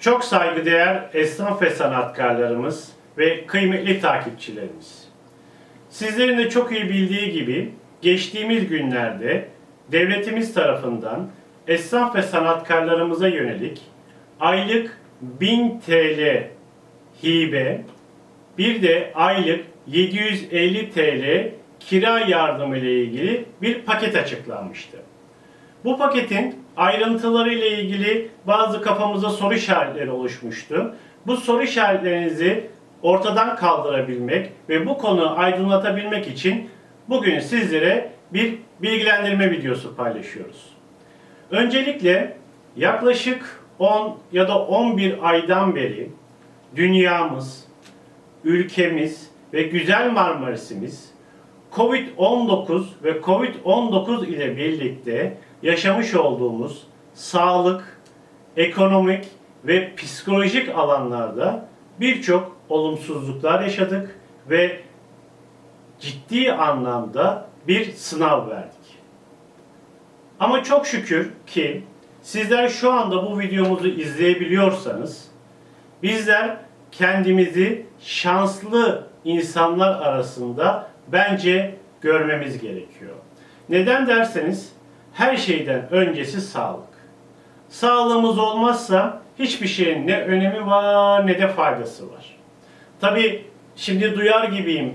Çok saygıdeğer esnaf ve sanatkarlarımız ve kıymetli takipçilerimiz. Sizlerin de çok iyi bildiği gibi geçtiğimiz günlerde devletimiz tarafından esnaf ve sanatkarlarımıza yönelik aylık 1000 TL hibe, bir de aylık 750 TL kira yardımı ile ilgili bir paket açıklanmıştı. Bu paketin ayrıntıları ile ilgili bazı kafamızda soru işaretleri oluşmuştu. Bu soru işaretlerinizi ortadan kaldırabilmek ve bu konuyu aydınlatabilmek için bugün sizlere bir bilgilendirme videosu paylaşıyoruz. Öncelikle yaklaşık 10 ya da 11 aydan beri dünyamız, ülkemiz ve güzel Marmaris'imiz Covid-19 ve Covid-19 ile birlikte yaşamış olduğumuz sağlık, ekonomik ve psikolojik alanlarda birçok olumsuzluklar yaşadık ve ciddi anlamda bir sınav verdik. Ama çok şükür ki sizler şu anda bu videomuzu izleyebiliyorsanız bizler kendimizi şanslı insanlar arasında bence görmemiz gerekiyor. Neden derseniz her şeyden öncesi sağlık. Sağlığımız olmazsa hiçbir şeyin ne önemi var ne de faydası var. Tabi şimdi duyar gibiyim.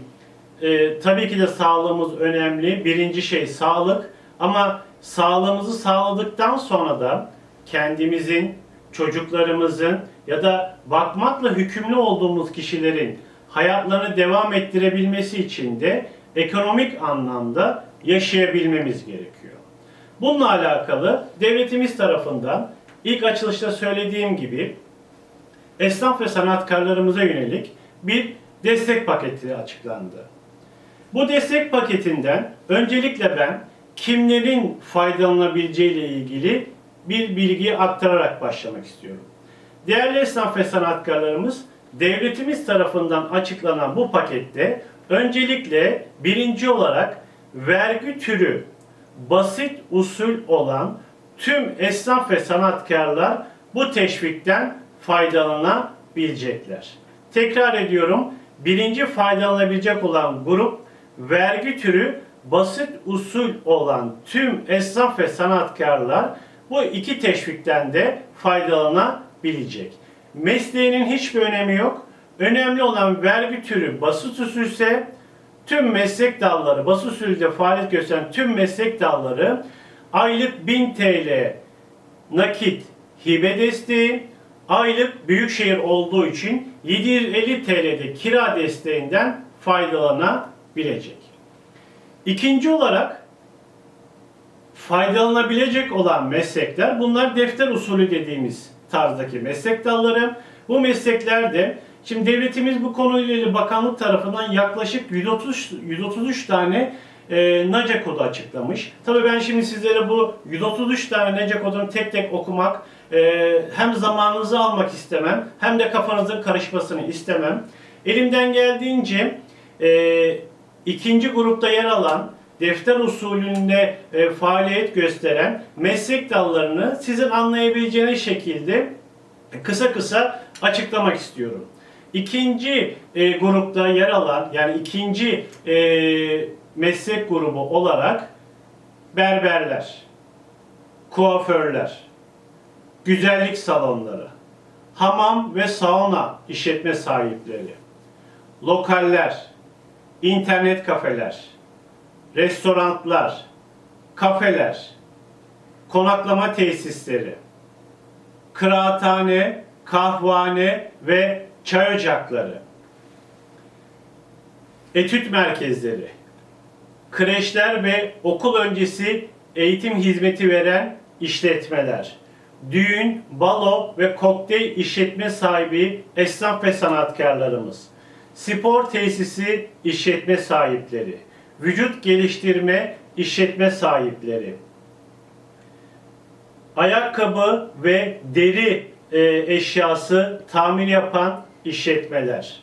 Ee, tabii ki de sağlığımız önemli. Birinci şey sağlık. Ama sağlığımızı sağladıktan sonra da kendimizin, çocuklarımızın ya da bakmakla hükümlü olduğumuz kişilerin hayatlarını devam ettirebilmesi için de ekonomik anlamda yaşayabilmemiz gerekiyor. Bununla alakalı devletimiz tarafından ilk açılışta söylediğim gibi esnaf ve sanatkarlarımıza yönelik bir destek paketi açıklandı. Bu destek paketinden öncelikle ben kimlerin faydalanabileceği ile ilgili bir bilgiyi aktararak başlamak istiyorum. Değerli esnaf ve sanatkarlarımız, devletimiz tarafından açıklanan bu pakette öncelikle birinci olarak vergi türü basit usul olan tüm esnaf ve sanatkarlar bu teşvikten faydalanabilecekler. Tekrar ediyorum, birinci faydalanabilecek olan grup vergi türü basit usul olan tüm esnaf ve sanatkarlar bu iki teşvikten de faydalanabilecek. Mesleğinin hiçbir önemi yok. Önemli olan vergi türü basit usulse tüm meslek dalları, basit usulde faaliyet gösteren tüm meslek dalları aylık 1000 TL nakit hibe desteği, aylık büyükşehir olduğu için 750 TL'de kira desteğinden faydalanabilecek. İkinci olarak faydalanabilecek olan meslekler bunlar defter usulü dediğimiz tarzdaki meslek dalları. Bu mesleklerde şimdi devletimiz bu konuyla ilgili bakanlık tarafından yaklaşık 130 133 tane e, NACA kodu açıklamış. Tabii ben şimdi sizlere bu 133 tane NACA kodunu tek tek okumak e, hem zamanınızı almak istemem hem de kafanızın karışmasını istemem. Elimden geldiğince e, ikinci grupta yer alan defter usulünde e, faaliyet gösteren meslek dallarını sizin anlayabileceğiniz şekilde kısa kısa açıklamak istiyorum. İkinci e, grupta yer alan yani ikinci e, meslek grubu olarak berberler, kuaförler, güzellik salonları, hamam ve sauna işletme sahipleri, lokaller, internet kafeler, restoranlar, kafeler, konaklama tesisleri, kıraathane, kahvehane ve çay ocakları, etüt merkezleri, kreşler ve okul öncesi eğitim hizmeti veren işletmeler, düğün, balo ve kokteyl işletme sahibi esnaf ve sanatkarlarımız, spor tesisi işletme sahipleri, vücut geliştirme işletme sahipleri, ayakkabı ve deri e, eşyası tamir yapan işletmeler,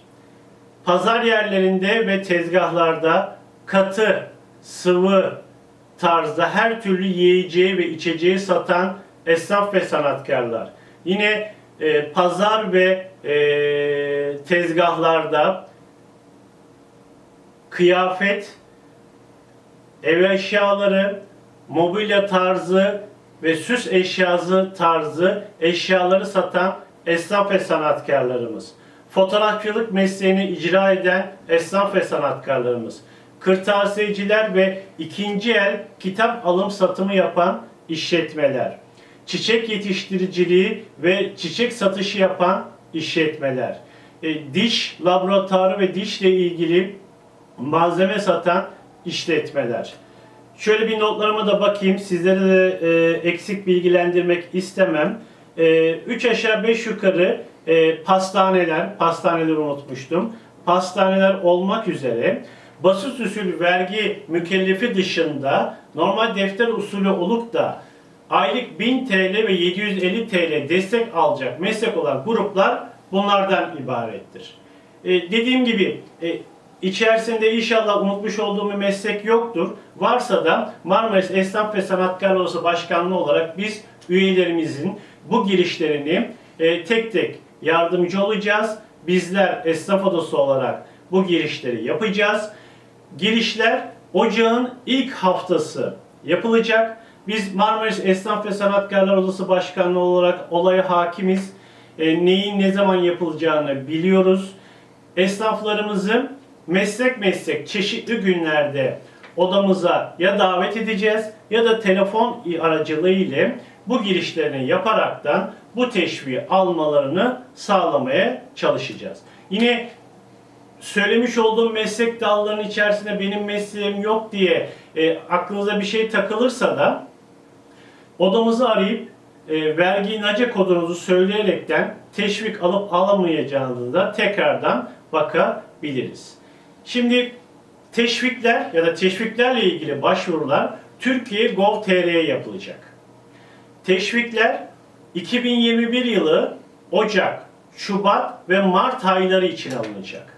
pazar yerlerinde ve tezgahlarda katı, sıvı tarzda her türlü yiyeceği ve içeceği satan esnaf ve sanatkarlar. Yine e, pazar ve e, tezgahlarda kıyafet, ev eşyaları, mobilya tarzı ve süs eşyası tarzı eşyaları satan esnaf ve sanatkarlarımız. Fotoğrafçılık mesleğini icra eden esnaf ve sanatkarlarımız. Kırtasiyeciler ve ikinci el kitap alım satımı yapan işletmeler. Çiçek yetiştiriciliği ve çiçek satışı yapan işletmeler. E, diş laboratuvarı ve dişle ilgili malzeme satan işletmeler. Şöyle bir notlarıma da bakayım. Sizleri de e, eksik bilgilendirmek istemem. 3 aşağı 5 yukarı e, pastaneler, pastaneleri unutmuştum. Pastaneler olmak üzere basit usul vergi mükellefi dışında normal defter usulü olup da aylık 1000 TL ve 750 TL destek alacak meslek olan gruplar bunlardan ibarettir. E, dediğim gibi e, içerisinde inşallah unutmuş olduğum bir meslek yoktur. Varsa da Marmaris Esnaf ve Sanatkar Odası Başkanlığı olarak biz üyelerimizin bu girişlerini e, tek tek yardımcı olacağız. Bizler esnaf odası olarak bu girişleri yapacağız. Girişler ocağın ilk haftası yapılacak. Biz Marmaris Esnaf ve Sanatkarlar Odası Başkanlığı olarak olaya hakimiz. E, neyin ne zaman yapılacağını biliyoruz. Esnaflarımızı meslek meslek çeşitli günlerde odamıza ya davet edeceğiz ya da telefon aracılığı ile bu girişlerini yaparaktan bu teşviği almalarını sağlamaya çalışacağız. Yine söylemiş olduğum meslek dallarının içerisinde benim mesleğim yok diye e, aklınıza bir şey takılırsa da odamızı arayıp e, vergi nace kodunuzu söyleyerekten teşvik alıp alamayacağınızı da tekrardan bakabiliriz. Şimdi teşvikler ya da teşviklerle ilgili başvurular Türkiye Gov.tr'ye yapılacak. Teşvikler 2021 yılı Ocak, Şubat ve Mart ayları için alınacak.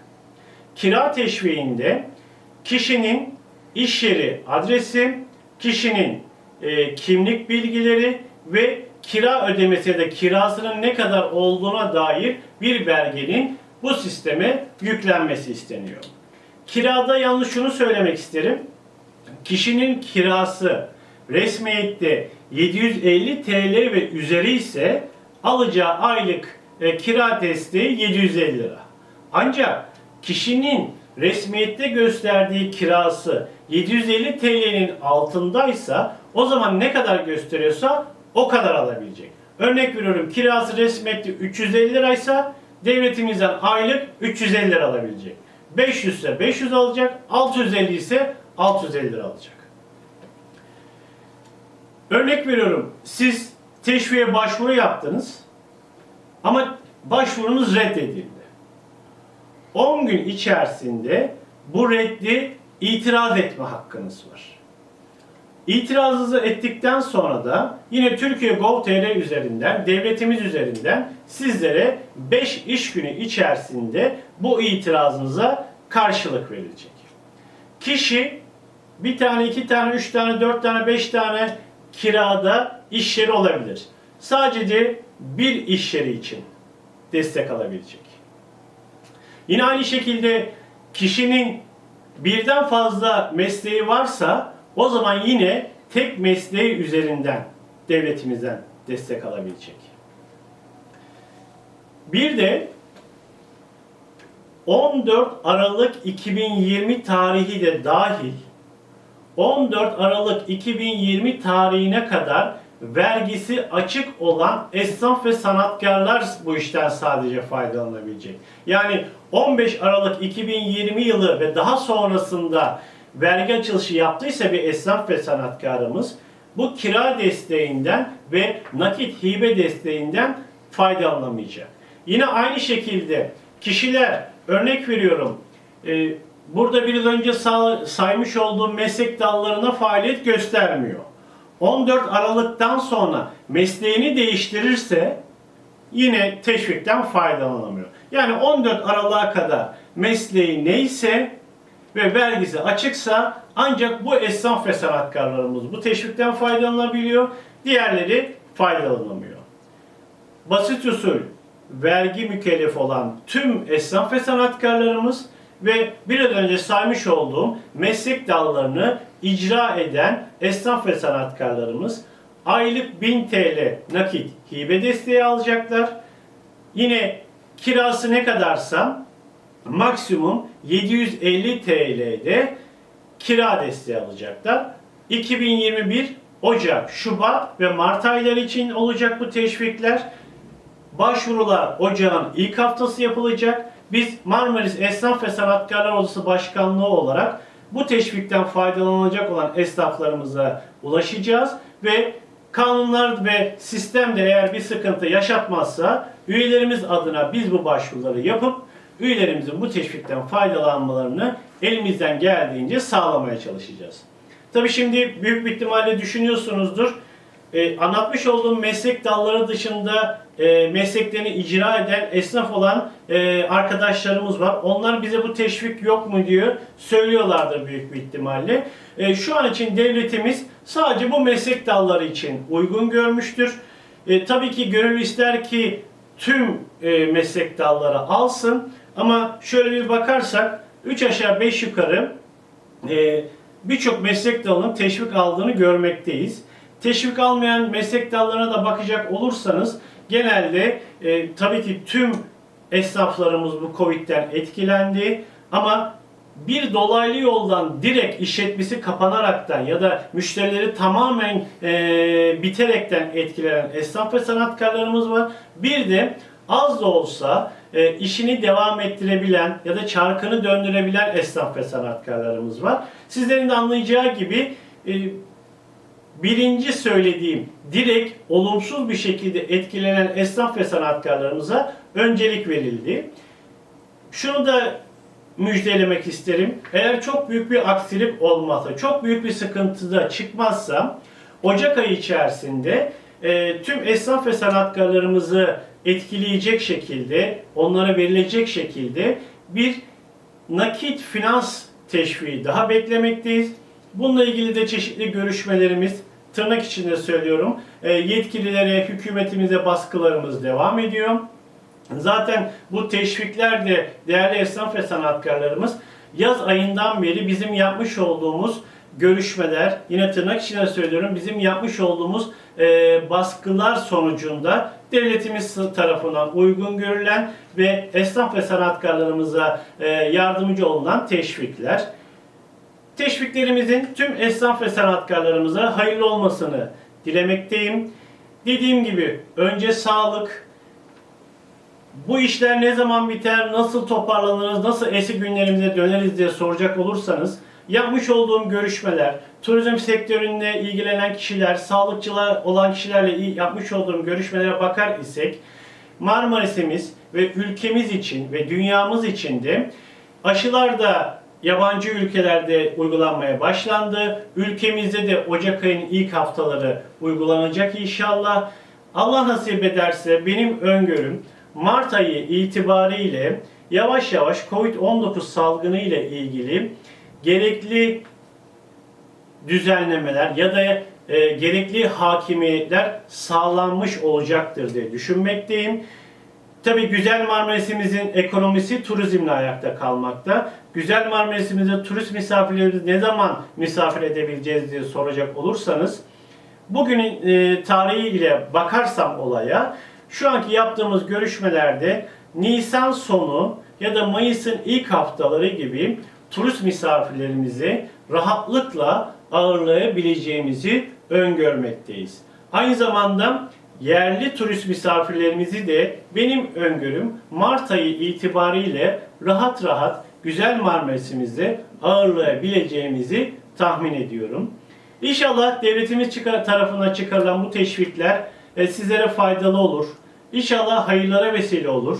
Kira teşviğinde kişinin iş yeri adresi, kişinin e, kimlik bilgileri ve kira ödemesi ya da kirasının ne kadar olduğuna dair bir belgenin bu sisteme yüklenmesi isteniyor. Kirada yalnız şunu söylemek isterim. Kişinin kirası resmiyette 750 TL ve üzeri ise alacağı aylık e, kira desteği 750 lira. Ancak kişinin resmiyette gösterdiği kirası 750 TL'nin altındaysa o zaman ne kadar gösteriyorsa o kadar alabilecek. Örnek veriyorum kirası resmiyette 350 liraysa devletimizden aylık 350 lira alabilecek. 500 ise 500 alacak, 650 ise 650 lira alacak. Örnek veriyorum, siz teşviğe başvuru yaptınız ama başvurunuz reddedildi. 10 gün içerisinde bu reddi itiraz etme hakkınız var. İtirazınızı ettikten sonra da yine Türkiye Gov.tr üzerinden, devletimiz üzerinden sizlere 5 iş günü içerisinde bu itirazınıza karşılık verilecek. Kişi bir tane, iki tane, üç tane, dört tane, beş tane kirada iş yeri olabilir. Sadece bir iş yeri için destek alabilecek. Yine aynı şekilde kişinin birden fazla mesleği varsa o zaman yine tek mesleği üzerinden devletimizden destek alabilecek. Bir de 14 Aralık 2020 tarihi de dahil 14 Aralık 2020 tarihine kadar vergisi açık olan esnaf ve sanatkarlar bu işten sadece faydalanabilecek. Yani 15 Aralık 2020 yılı ve daha sonrasında vergi açılışı yaptıysa bir esnaf ve sanatkarımız bu kira desteğinden ve nakit hibe desteğinden faydalanamayacak. Yine aynı şekilde kişiler örnek veriyorum e, burada biraz önce saymış olduğum meslek dallarına faaliyet göstermiyor. 14 Aralık'tan sonra mesleğini değiştirirse yine teşvikten faydalanamıyor. Yani 14 Aralık'a kadar mesleği neyse ve vergisi açıksa ancak bu esnaf ve sanatkarlarımız bu teşvikten faydalanabiliyor. Diğerleri faydalanamıyor. basit usul vergi mükellefi olan tüm esnaf ve sanatkarlarımız ve biraz önce saymış olduğum meslek dallarını icra eden esnaf ve sanatkarlarımız aylık 1000 TL nakit hibe desteği alacaklar. Yine kirası ne kadarsa maksimum 750 TL'de kira desteği alacaklar. 2021 Ocak, Şubat ve Mart ayları için olacak bu teşvikler. Başvurular ocağın ilk haftası yapılacak. Biz Marmaris Esnaf ve Sanatkarlar Odası Başkanlığı olarak bu teşvikten faydalanacak olan esnaflarımıza ulaşacağız ve kanunlar ve sistemde eğer bir sıkıntı yaşatmazsa üyelerimiz adına biz bu başvuruları yapıp üyelerimizin bu teşvikten faydalanmalarını elimizden geldiğince sağlamaya çalışacağız. Tabii şimdi büyük bir ihtimalle düşünüyorsunuzdur. Ee, anlatmış olduğum meslek dalları dışında e, mesleklerini icra eden esnaf olan e, arkadaşlarımız var. Onlar bize bu teşvik yok mu diyor söylüyorlardır büyük bir ihtimalle. E, şu an için devletimiz sadece bu meslek dalları için uygun görmüştür. E, tabii ki gönül ister ki tüm e, meslek dalları alsın ama şöyle bir bakarsak 3 aşağı 5 yukarı e, birçok meslek dalının teşvik aldığını görmekteyiz. Teşvik almayan meslek dallarına da bakacak olursanız genelde e, tabii ki tüm esnaflarımız bu Covid'den etkilendi ama bir dolaylı yoldan direkt işletmesi kapanaraktan ya da müşterileri tamamen e, biterekten etkilenen esnaf ve sanatkarlarımız var. Bir de az da olsa e, işini devam ettirebilen ya da çarkını döndürebilen esnaf ve sanatkarlarımız var. Sizlerin de anlayacağı gibi e, birinci söylediğim direkt olumsuz bir şekilde etkilenen esnaf ve sanatkarlarımıza öncelik verildi. Şunu da müjdelemek isterim. Eğer çok büyük bir aksilik olmazsa, çok büyük bir sıkıntı da çıkmazsa Ocak ayı içerisinde e, tüm esnaf ve sanatkarlarımızı etkileyecek şekilde, onlara verilecek şekilde bir nakit finans teşviği daha beklemekteyiz. Bununla ilgili de çeşitli görüşmelerimiz, tırnak içinde söylüyorum, e, yetkililere, hükümetimize baskılarımız devam ediyor. Zaten bu teşvikler de değerli esnaf ve sanatkarlarımız yaz ayından beri bizim yapmış olduğumuz görüşmeler, yine tırnak içinde söylüyorum, bizim yapmış olduğumuz e, baskılar sonucunda devletimiz tarafından uygun görülen ve esnaf ve sanatkarlarımıza e, yardımcı olunan teşvikler. Teşviklerimizin tüm esnaf ve sanatkarlarımıza hayırlı olmasını dilemekteyim. Dediğim gibi önce sağlık, bu işler ne zaman biter, nasıl toparlanırız, nasıl eski günlerimize döneriz diye soracak olursanız yapmış olduğum görüşmeler, turizm sektöründe ilgilenen kişiler, sağlıkçılar olan kişilerle yapmış olduğum görüşmelere bakar isek Marmaris'imiz ve ülkemiz için ve dünyamız için de aşılar da yabancı ülkelerde uygulanmaya başlandı. Ülkemizde de Ocak ayının ilk haftaları uygulanacak inşallah. Allah nasip ederse benim öngörüm Mart ayı itibariyle yavaş yavaş Covid-19 salgını ile ilgili gerekli düzenlemeler ya da e, gerekli hakimiyetler sağlanmış olacaktır diye düşünmekteyim. Tabii Güzel Marmaris'imizin ekonomisi turizmle ayakta kalmakta. Güzel Marmaris'imizde turist misafirlerimizi ne zaman misafir edebileceğiz diye soracak olursanız bugünün e, tarihi ile bakarsam olaya şu anki yaptığımız görüşmelerde Nisan sonu ya da Mayıs'ın ilk haftaları gibi turist misafirlerimizi rahatlıkla ağırlayabileceğimizi öngörmekteyiz. Aynı zamanda yerli turist misafirlerimizi de benim öngörüm Mart ayı itibariyle rahat rahat güzel Marmaris'imizde ağırlayabileceğimizi tahmin ediyorum. İnşallah devletimiz çıkar, tarafından çıkarılan bu teşvikler e, sizlere faydalı olur. İnşallah hayırlara vesile olur.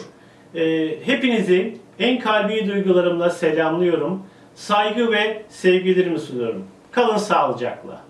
E, hepinizi en kalbi duygularımla selamlıyorum. Saygı ve sevgilerimi sunuyorum. Kalın sağlıcakla.